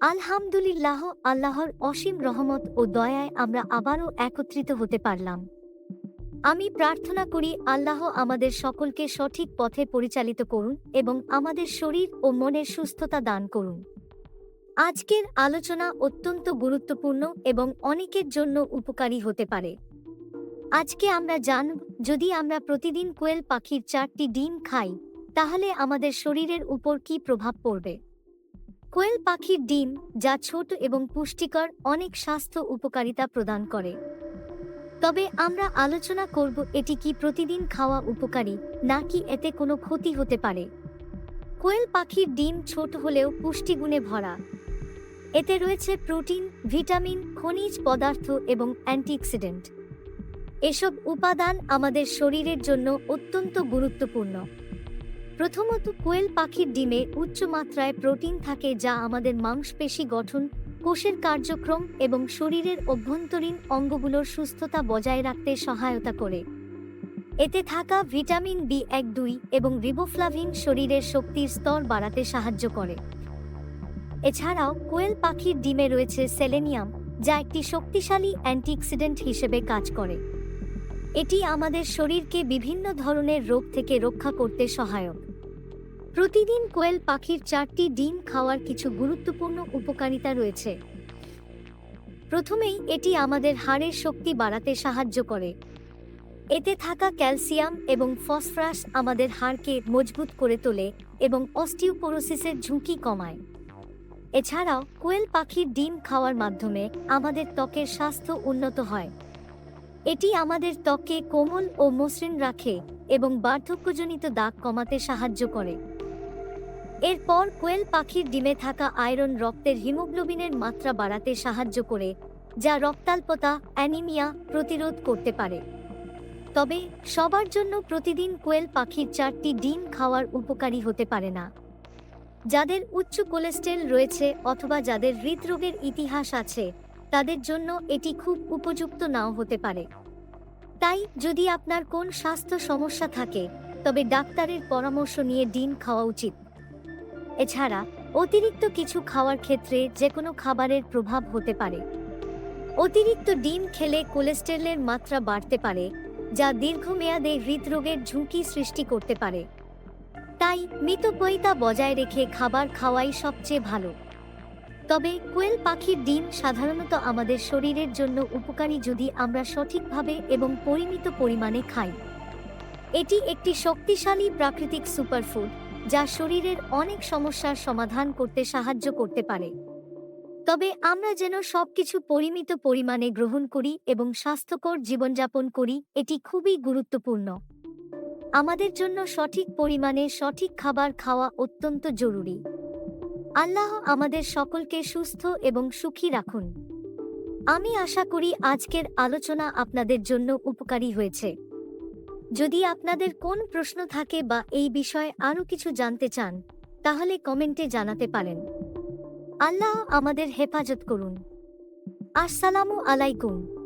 আলহামদুলিল্লাহ, আল্লাহর অসীম রহমত ও দয়ায় আমরা আবারও একত্রিত হতে পারলাম। আমি প্রার্থনা করি আল্লাহ আমাদের সকলকে সঠিক পথে পরিচালিত করুন এবং আমাদের শরীর ও মনের সুস্থতা দান করুন। আজকের আলোচনা অত্যন্ত গুরুত্বপূর্ণ এবং অনেকের জন্য উপকারী হতে পারে। আজকে আমরা জানব, যদি আমরা প্রতিদিন কোয়েল পাখির চারটি ডিম খাই, তাহলে আমাদের শরীরের উপর কি প্রভাব পড়বে? কোয়েল পাখির ডিম, যা ছোট এবং পুষ্টিকর, অনেক স্বাস্থ্য উপকারিতা প্রদান করে। তবে আমরা আলোচনা করব এটি কি প্রতিদিন খাওয়া উপকারী, নাকি এতে কোনো ক্ষতি হতে পারে। কোয়েল পাখির ডিম ছোট হলেও পুষ্টিগুণে ভরা। এতে রয়েছে প্রোটিন, ভিটামিন, খনিজ পদার্থ এবং অ্যান্টিঅক্সিডেন্ট। এসব উপাদান আমাদের শরীরের জন্য অত্যন্ত গুরুত্বপূর্ণ। প্রথমত কোয়েল পাখির ডিমে উচ্চ মাত্রায় প্রোটিন থাকে যা আমাদের মাংসপেশি গঠন, কোষের কার্যক্রম এবং শরীরের অভ্যন্তরীণ অঙ্গগুলোর সুস্থতা বজায় রাখতে সহায়তা করে। এতে থাকা ভিটামিন বি এক দুই এবং রিবোফ্লাভিন শরীরের শক্তির স্তর বাড়াতে সাহায্য করে। এছাড়াও কোয়েল পাখির ডিমে রয়েছে সেলেনিয়াম, যা একটি শক্তিশালী অ্যান্টিঅক্সিডেন্ট হিসেবে কাজ করে। এটি আমাদের শরীরকে বিভিন্ন ধরনের রোগ থেকে রক্ষা করতে সহায়ক। প্রতিদিন কোয়েল পাখির চারটি ডিম খাওয়ার কিছু গুরুত্বপূর্ণ উপকারিতা রয়েছে। প্রথমেই, এটি আমাদের হাড়ের শক্তি বাড়াতে সাহায্য করে। এতে থাকা ক্যালসিয়াম এবং ফসফরাস আমাদের হাড়কে মজবুত করে তোলে এবং অস্টিওপোরোসিসের ঝুঁকি কমায়। এছাড়াও, কোয়েল পাখির ডিম খাওয়ার মাধ্যমে আমাদের ত্বকের স্বাস্থ্য উন্নত হয়। এটি আমাদের ত্বকে কোমল ও মসৃণ রাখে এবং বার্ধক্যজনিত দাগ কমাতে সাহায্য করে। এরপর কোয়েল পাখির ডিমে থাকা আয়রন রক্তের হিমোগ্লোবিনের মাত্রা বাড়াতে সাহায্য করে, যা রক্তাল্পতা, অ্যানিমিয়া প্রতিরোধ করতে পারে। তবে সবার জন্য প্রতিদিন কোয়েল পাখির চারটি ডিম খাওয়ার উপকারী হতে পারে না। যাদের উচ্চ কোলেস্টেরল রয়েছে অথবা যাদের হৃদরোগের ইতিহাস আছে, তাদের জন্য এটি খুব উপযুক্ত নাও হতে পারে। তাই যদি আপনার কোন স্বাস্থ্য সমস্যা থাকে, তবে ডাক্তারের পরামর্শ নিয়ে ডিম খাওয়া উচিত। এছাড়া অতিরিক্ত কিছু খাওয়ার ক্ষেত্রে যে কোনো খাবারের প্রভাব হতে পারে। অতিরিক্ত ডিম খেলে কোলেস্টেরলের মাত্রা বাড়তে পারে, যা দীর্ঘমেয়াদে হৃদরোগের ঝুঁকি সৃষ্টি করতে পারে। তাই মিতব্যয়িতা বজায় রেখে খাবার খাওয়াই সবচেয়ে ভালো। তবে কোয়েল পাখির ডিম সাধারণত আমাদের শরীরের জন্য উপকারী যদি আমরা সঠিকভাবে এবং পরিমিত পরিমাণে খাই। এটি একটি শক্তিশালী প্রাকৃতিক সুপারফুড যা শরীরের অনেক সমস্যার সমাধান করতে সাহায্য করতে পারে। তবে আমরা যেন সবকিছু পরিমিত পরিমাণে গ্রহণ করি এবং স্বাস্থ্যকর জীবনযাপন করি, এটি খুবই গুরুত্বপূর্ণ। আমাদের জন্য সঠিক পরিমাণে সঠিক খাবার খাওয়া অত্যন্ত জরুরি। আল্লাহ আমাদের সকলকে সুস্থ এবং সুখী রাখুন। আমি আশা করি আজকের আলোচনা আপনাদের জন্য উপকারী হয়েছে। যদি আপনাদের কোন প্রশ্ন থাকে বা এই বিষয়ে আরও কিছু জানতে চান, তাহলে কমেন্টে জানাতে পারেন। আল্লাহ আমাদের হেফাজত করুন। আসসালামু আলাইকুম।